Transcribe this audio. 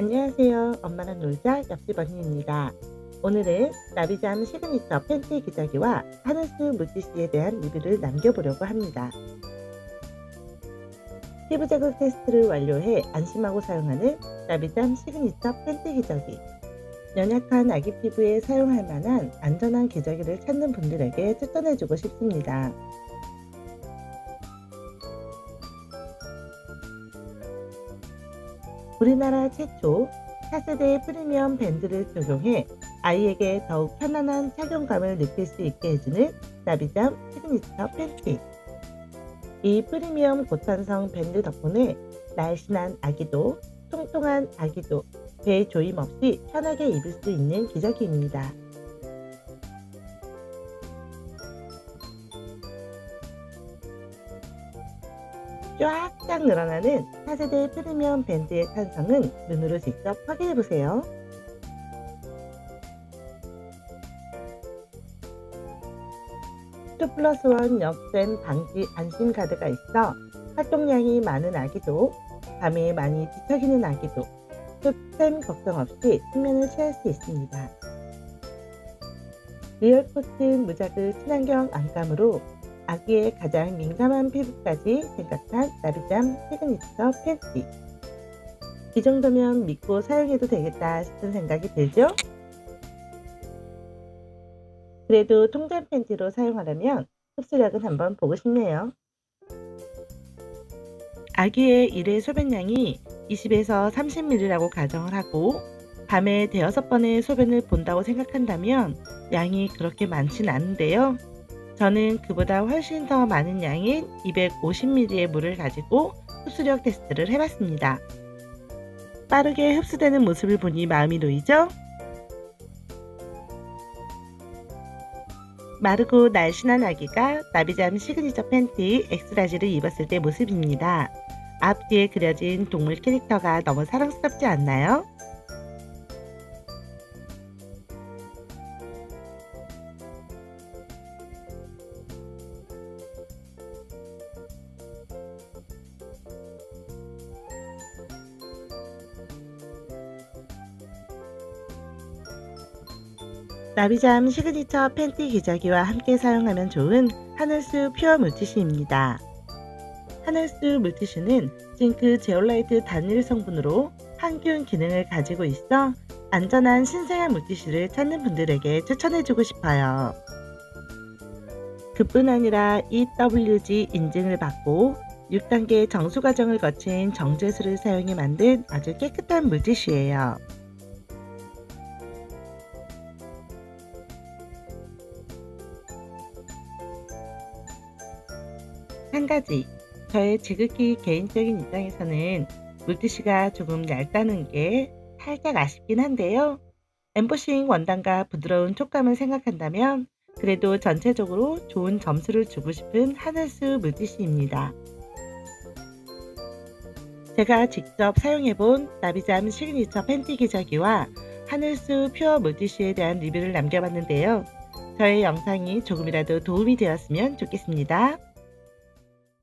안녕하세요. 엄마랑 놀자 옆집 언니입니다. 오늘은 나비잠 시그니처 팬티 기저귀와 하늘수 물티슈에 대한 리뷰를 남겨보려고 합니다. 피부 자극 테스트를 완료해 안심하고 사용하는 나비잠 시그니처 팬티 기저귀. 연약한 아기 피부에 사용할 만한 안전한 기저귀를 찾는 분들에게 추천해주고 싶습니다. 우리나라 최초 4세대 프리미엄 밴드를 적용해 아이에게 더욱 편안한 착용감을 느낄 수 있게 해주는 나비잠 시그니처 팬티. 이 프리미엄 고탄성 밴드 덕분에 날씬한 아기도 통통한 아기도 배 조임 없이 편하게 입을 수 있는 기저귀입니다. 쫙쫙 늘어나는 4세대 프리미엄 밴드의 탄성은 눈으로 직접 확인해보세요. 투 플러스 원 역된 방지 안심 가드가 있어 활동량이 많은 아기도 밤에 많이 뒤척이는 아기도 습샘 걱정 없이 숙면을 취할 수 있습니다. 리얼 코튼 무자극 친환경 안감으로 아기의 가장 민감한 피부까지 생각한 나비잠 시그니처 팬티. 이 정도면 믿고 사용해도 되겠다 싶은 생각이 들죠? 그래도 통잠 팬티로 사용하려면 흡수력은 한번 보고 싶네요. 아기의 일회 소변량이 20에서 30ml라고 가정을 하고 밤에 대여섯 번의 소변을 본다고 생각한다면 양이 그렇게 많진 않은데요. 저는 그보다 훨씬 더 많은 양인 250ml의 물을 가지고 흡수력 테스트를 해봤습니다. 빠르게 흡수되는 모습을 보니 마음이 놓이죠? 마르고 날씬한 아기가 나비잠 시그니처 팬티 엑스라지를 입었을 때 모습입니다. 앞뒤에 그려진 동물 캐릭터가 너무 사랑스럽지 않나요? 나비잠 시그니처 팬티 기저귀와 함께 사용하면 좋은 하늘수 퓨어 물티슈입니다. 하늘수 물티슈는 징크 제올라이트 단일 성분으로 항균 기능을 가지고 있어 안전한 신생아 물티슈를 찾는 분들에게 추천해주고 싶어요. 그뿐 아니라 EWG 인증을 받고 6단계 정수 과정을 거친 정제수를 사용해 만든 아주 깨끗한 물티슈예요. 한 가지, 저의 지극히 개인적인 입장에서는 물티슈가 조금 얇다는 게 살짝 아쉽긴 한데요. 엠보싱 원단과 부드러운 촉감을 생각한다면 그래도 전체적으로 좋은 점수를 주고 싶은 하늘수 물티슈입니다. 제가 직접 사용해본 나비잠 시그니처 팬티 기저귀와 하늘수 퓨어 물티슈에 대한 리뷰를 남겨봤는데요. 저의 영상이 조금이라도 도움이 되었으면 좋겠습니다.